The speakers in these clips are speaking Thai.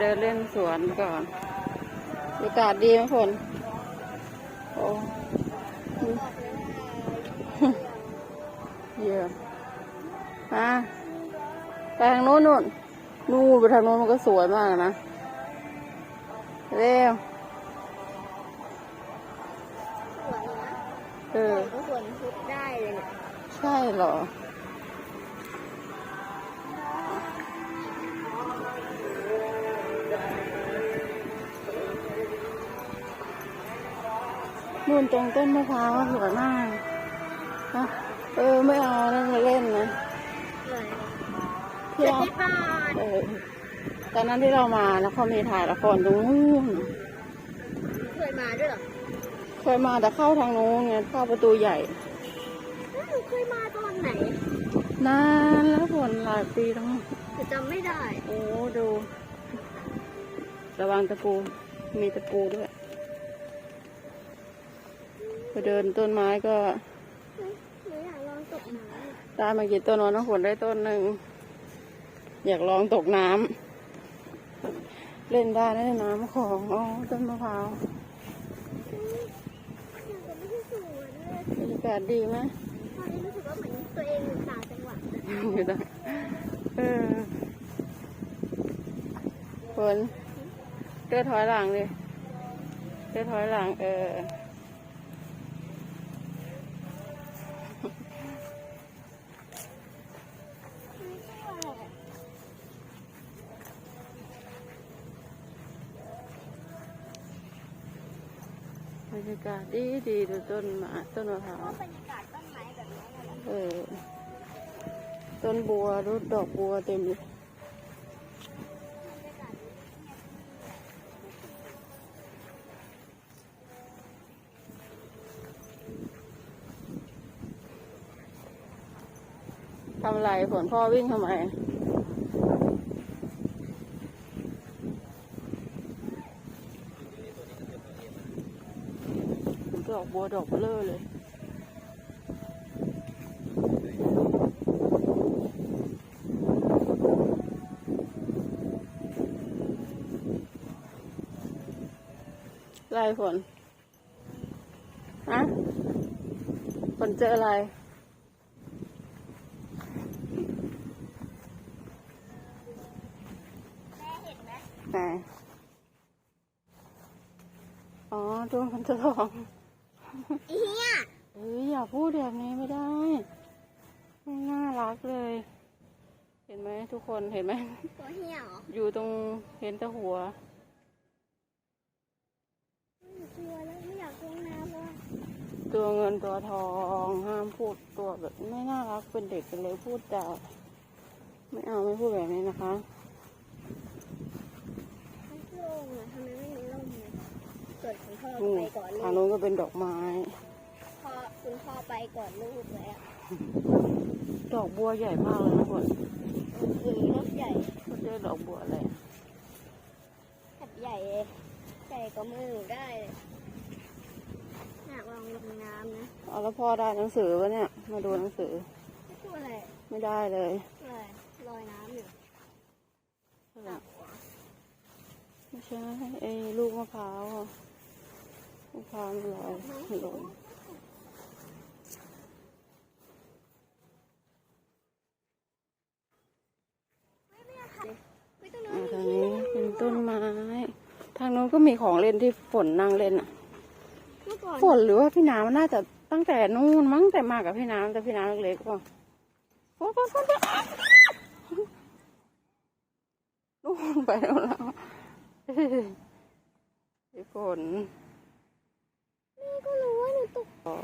เดินเล่นสวนก่อนอากาศดีไหมฝนโอ้เยอะมาไปทางโน้นนู่นนู่นไปทางโน้นมันก็สวยมากนะ เร็วสวนนะเออก็สวนพุทธได้เลยเนี่ย ใช่เหรอ นู่นตรงต้นมะพร้าวสวยมากนะเออไม่เอานั่นมาเล่นนะเลยที่เจ็ดเราสิบบาทเออตอนนั้นที่เรามาแล้วเขามีถ่ายละครตรงนู้นเคยมาด้วยเหรอเคยมาแต่เข้าทางนู้นไงเข้าประตูใหญ่อ้าวเคยมาตอนไหนนานแล้วฝนหลายปีแล้วแต่จำไม่ได้ โอ้ดู ระวังตะปู มีตะปูด้วย ไปเดินต้นไม้ก็เฮ้ยหนูอยากลองตกน้ได้มากี่ต้นวะน้องฝนได้ต้นหนึ่ง อยากลองตกน้ำเล่นได้นะน้ำของอ๋อต้นมะพร้าวำอยากจะไม่ใช่สวนเลยบรรยากาศดีไหมตอนนี้รู้สึกว่าเหมือนตัวเองอยู่ต่างจังหวัดนะไม่ได้เออฝนเดินถอยหลังดิเดินถอยหลังเออ ไม่ใช่ว่า บ รรยากาศดีดีดูต้นม้ต้นมะพร้าวบรรยากาศต้นไม้แบบนี้เลยเออ ต้นบัวรูดดอกบัวเต็มเลยทำไรฝนพ่อวิ่งทำไม ด อกบัวดอกเบลอเลยอะไรฝนฮะฝนเจออะไรแม่เห็นไหมไหนอ๋อตัวมันจะร้อง เหี้ยเอ้ยอย่าพูดแบบนี้ไม่ได้ไม่น่ารักเลย เห็นไหมทุกคนเห็นไหม ตัวเหี้ยเหรออยู่ตรงเห็นแต่หัว ไม่กลัวแล้วไม่อยากลงน้ำแล้วอะตัวเงินตัวทองห้ามพูดตัวแบบไม่น่ารักเป็นเด็กกันเลยพูดจาไม่เอาไม่พูดแบบนี้นะคะ มันโล่งอะทำไมไม่มีร่มเลยเกิดคุณ พ่อนู่นไปก่อนลูทางกโน้นก็เป็นดอกไม้ พ่อคุณพ่อไปก่อนลูกแล้วดอกบัวใหญ่มากเลยนะคนคือรถใหญ่เขาเรียกดอกบัวอะไร ขัดใหญ่เลยใหญ่กว่ามือหนูได้เลยอยากลองลงน้ำนะเอาแล้วพ่อได้หนังสือปะเนี่ย มาดูหนังสือไม่ตัวอะไรไม่ได้เลยอะไรลอยน้ำอยู่ไม่ใช่ไอ้ลูกมะพร้าวอะ มะพร้าวมันลอยลงไม่ต้องอ่าน้ำทางนี้เป็นต้นไม้ ทางโน้นก็มีของเล่นที่ฝนนั่งเล่นอะเมื่อก่อนฝนหรือว่าพี่น้ำน่าจะตั้งแต่นู่นมั้งแต่มากับพี่น้ำแต่พี่น้ำเล็กๆป่ะฝนฝนฝนฝนนู่นไปแล้วแล้วพี่ฝนแม่ ก็รู้ว่าหนูตกอ๋อ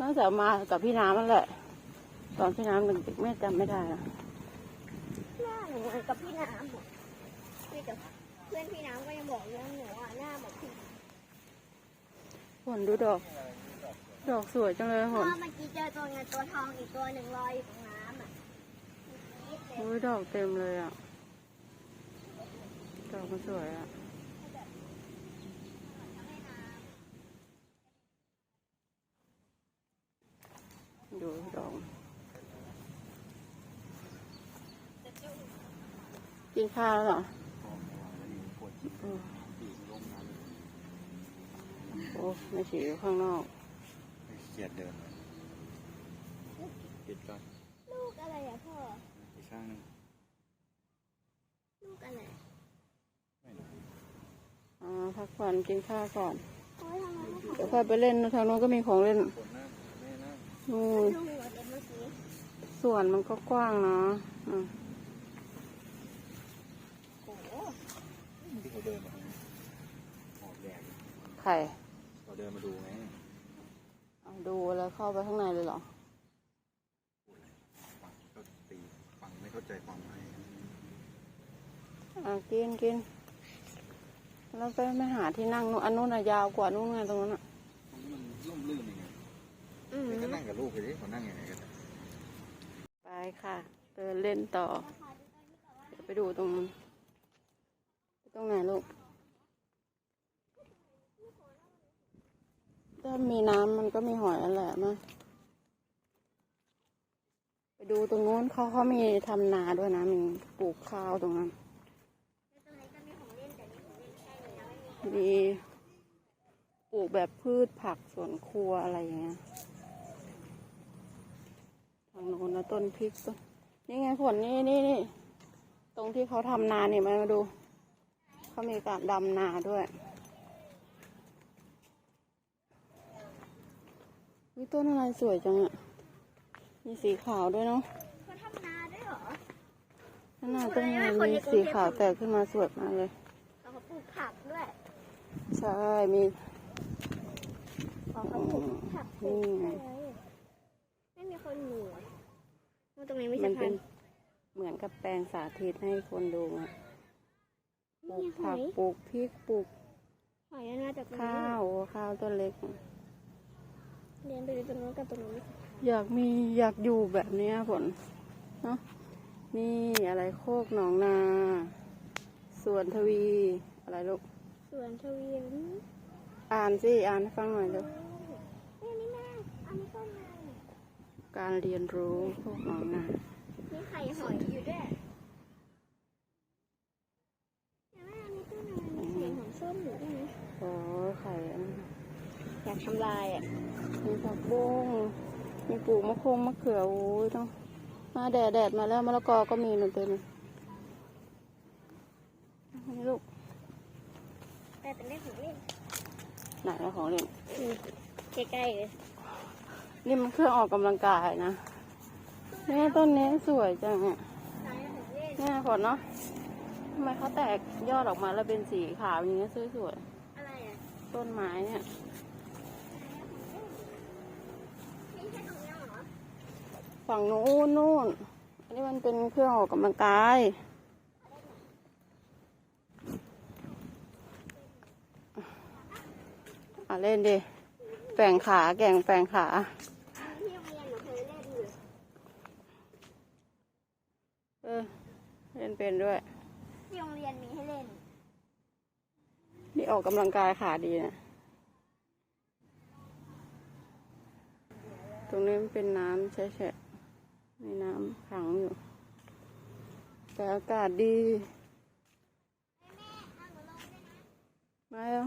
น่าจะมากับพี่น้ำนั่นแหละ ตอนพี่น้ำเด็กๆแม่จำไม่ได้นะหน้าหนูเหมือนกับพี่น้ำอะพี่กับเพื่อนพี่น้ำก็ยังบอกเรื่องหนูอะหน้าแบบพี่ฝนดูดอก ดอกสวยจังเลยฝพ่อนเมื่อกี้เจอตัวเงินตัวทองอีกตัวหนึ่งลอยอยู่ตรงน้ำอะเมื่อกี้เต็มโอ้ยดอกเต็มเลยอะ ดอกมันสวยอะ ดูดอกกินข้าวแล้วเหรอพอมาวางไว้ดีปวดฉี่อืมฉี่ลงน้ำโอ้ไม่ฉี่อยู่ข้างนอกไม่เกียดเดินเลยปิดก่อนลูกอะไรอะพ่อ อีกข้างหนึงลูกอะไรไม่รู้อ่าพักผ่อนกินข้าวก่อนโอ้ยทำไมไม่เดี๋ยวค่อยไปเล่นทางโน้นก็มีของเล่นปวดหน้าแม่ นั่งนู่ทำนลูกหัวเด็กเมื่อกี้ส่วนมันก็กว้างเนาะอะโอ้โหที่เขาเดินมาหอบแดดไข่เขาเดินมาดูไงเอาดูแล้วเข้าไปข้างในเลยเหรอพูดอะไรฟังก็ตีฟังไม่เข้าใจความหมายอะกินกินแล้วไปไม่หาที่นั่งนู่นอันนู้นอะยาวกว่านู้นไงตรงนั้นอะตรงนี้มันร่มรื่นยังไงอืม เดี๋ยวก็นั่งกับลูกไปดิเขานั่งยังไงกันเนี่ยไปค่ะ เดินเล่นต่อ เดี๋ยวไปดูตรงนู้นไปตรงไหนลูก ถ้ามีน้ำมันก็มีหอยนั่นแหละมาไปดูตรงนู้นเขาเขามีทำนาด้วยนะ มีปลูกข้าวตรงนั้นแล้วตรงนี้ก็มีของเล่นแต่นี่ของเล่นแค่นี้นะไม่มีมีปลูกแบบพืชผักสวนครัวอะไรอย่างเงี้ย ทางโน้นนะต้นพริกต้นนี่ไงผลนี่นี่นี่ตรงที่เขาทำนาเนี่ยมามาดู เขามีการดำนาด้วยวิต้นอะไรสวยจังอะมีสีขาวด้วยเนาะเขาทำนาด้วยเหรอข้างหน้าต้นไม้มีสีขาวแตกขึ้นมาสวยมากเลยแล้วเขาปลูกผักด้วย ใช่ มีเขาเขาปลูกผักปลูกอะไรไม่มีคนอยู่อะว่า ตรงนี้ไม่มัใช่นพัเป็นนธุ์เหมือนกับแปลงสาธิตให้คนดูอะปลูนี่กหผัอกยปลูกพริกปลูกหอยน่าจะตรงข้านี้วข้าวต้นเล็กเรียนไปดูตรงนู้นกับตรงนู้นอยากมีอยากอยู่แบบเนี้ยฝนเนาะนี่อะไรโคกหนองนาสวนทวีอะไรลูกสวนทวีนอ่านสิอ่านให้ฟังหน่อยลูก นี่นี่แม่อันนี้ต้นอะไร การเรียนรู้โคกหนองนามีไข่หอยอยู่ด้วยแม่อันนี้ต้นอะไรมีเสียงของส้มอยู่ด้วยนะโอ้ยไข่อันนี้อยากทำลายอะ มีผักบุ้งมีปลูกมะคงมะเขือโอ้ยต้องมาแดดแดดมาแล้วมะละกอก็มีหนึ่งเต็มเลยนี่ลูกแต่เป็นเล่นของเล่นไหนอะของเล่นใกล้ๆเลย นี่มันเครื่องออกกำลังกายนะเนี่ยต้นนี้สวยจังเนี่ยตายของเล่นเนี่ยฝนเนาะทำไมเขาแตกยอดออกมาแล้วเป็นสีขาวอย่างเงี้ยสวยๆต้นไม้เนี่ยฝั่งนู้นนู่นอันนี้มันเป็นเครื่องออกกำลังกายอะเล่นดิแป่งขาแก่งแป่งขา ที่โรงเรียนหนูเคยเล่นอยู่ เออ เล่ นเป็นด้วย ที่โรงเรียนมีให้เล่น นี่ออกกำลังกายขาดีนะ ตรงนี้มันเป็นน้ำแฉะๆมีน้ำขังอยู่ แต่อากาศดีมาแล้ว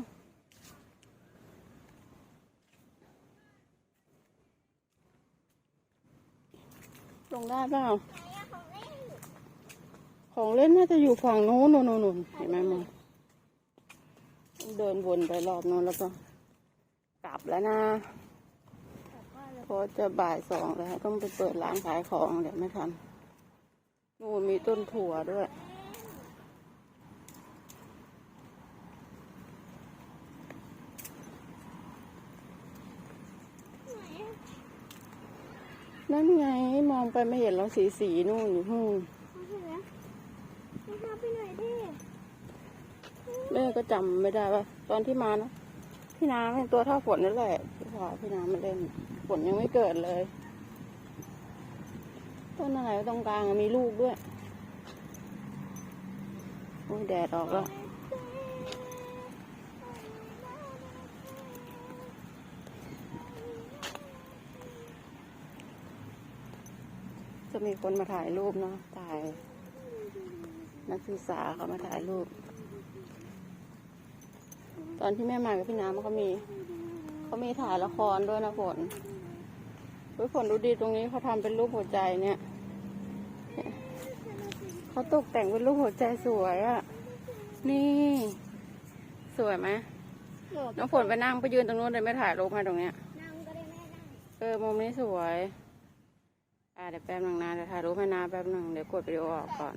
ลงได้เปล่า ไหนอะของเล่น ของเล่นน่าจะอยู่ฝั่งนู้นนู่นนู่นนู่นเห็นไหมมึงเดินวนไปรอบนู้นแล้วก็ กลับแล้วนะพราะจะบ่ายสองแล้ว ต้องไปเปิดร้านขายของเดี๋ยวไม่ทันนู่นมีต้นถั่วด้วยนั่นไงมองไปไม่เห็นแล้วสีสีนู่นอยู่นู่น เอาเถอะ ไม่พาไปหน่อยดิแม่ก็จำไม่ได้ว่า ตอนที่มานะพี่น้ำเป็นตัวเท่าฝนนั่นแหละที่พาพี่น้ำมาเล่นฝนยังไม่เกิดเลยต้นอะไรตรงกลางมีลูกด้วยโอ้ยแดดออกแล้วจะมีคนมาถ่ายรูปเนาะถ่าย นักศึกษาเขามาถ่ายรูป ตอนที่แม่มากับพี่น้ำเขามี เขามีถ่ายละครด้วยนะฝนเฮ้ยฝนดูดีตรงนี้เขาทำเป็นรูปหัวใจเนี่ย เขาตกแต่งเป็นรูปหัวใจสวยอะนี่ สวยไหมน้องฝนไปนั่งไปยืนตรงนู้นเลยไม่ถ่ายรูปให้ตรงเนี้ยนั่งก็ได้แม่เออมุมนี้สวย อ่าเดี๋ยวแป๊บหนึงนะเดี๋ยวถ่ายรูปให้นาแป๊บหนึงเดี๋ยวกดวิดีโอออกก่อน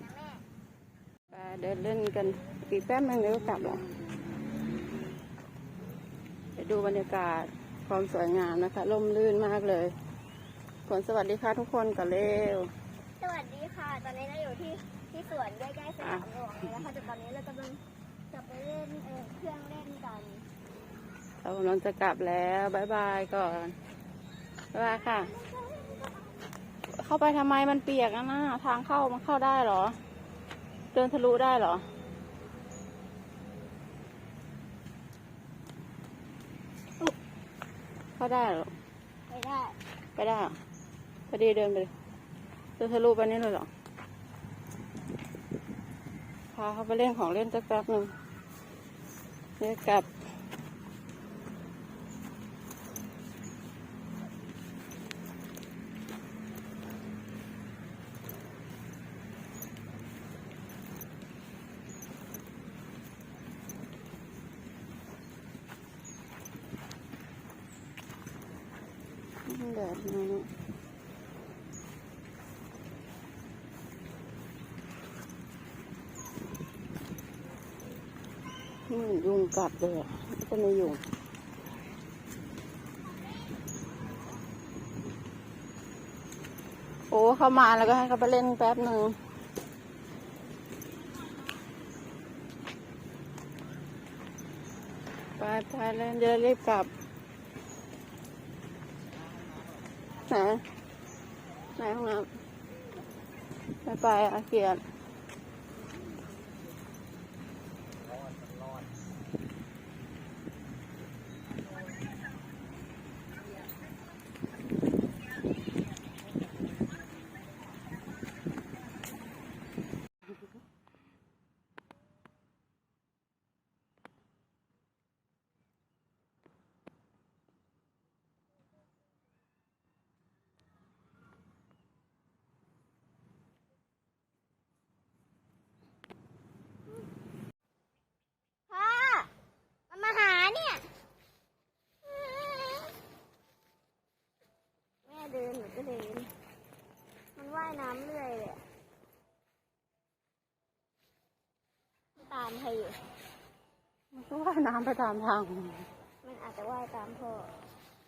เดินเล่นกันอีกแป๊บหนึงเดี๋ยวก็กลับแล้วเดี๋ยวดูบรรยากาศความสวยงามนะคะร่มรื่นมากเลยฝนสวัสดีค่ะทุกคนก่อนเร็วสวัสดีค่ะ ตอนนี้เราอยู่ที่ที่สวนใกล้ๆสนามหลวงเลยนะคะแต่ตอนนี้เรากำลังจะไปเล่นเอ่อเครื่องเล่นกันเรากำลังจะกลับแล้วบายบายก่อนบายบายค่ะ เข้าไปทำไมมันเปียกนะนะทางเข้ามันเข้าได้เหรอ เดินทะลุได้เหรอ เข้าได้เหรอ ไปได้ไปได้เหรอพอดีเดินไปเลยเดินทะลุไปนี่เลยเหรอ พาเขาไปเล่นของเล่นสักแป๊บหนึ่งเดี๋ยวกลับ แดดมาเนี่ยเหมือ นยุงกัดเลยอะก็ไม่ยุงโอ้เข้ามาแล้วก็ให้เขาไปเล่นแป๊บหนึ่งไปไปเล่นจะได้รีบกลับไหนไหนห้องน้ำไม่ไปอะเกียดพ่อมันมาหาเนี่ย แม่เดินหนูก็เดิน มันว่ายน้ำเรื่อยเลยอะ ตามใครอยู่ มันก็ว่ายน้ำไปตามทาง มันอาจจะว่ายตามพ่อ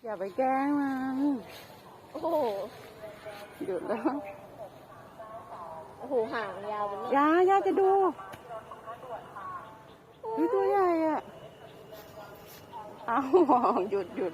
อย่าไปแกล้งมันโอ้โห หยุดแล้วโอ้โหห่างยาวเป็นเนี่ยยายาจะดูดูตัวใหญ่อะเอาหยุดหยุด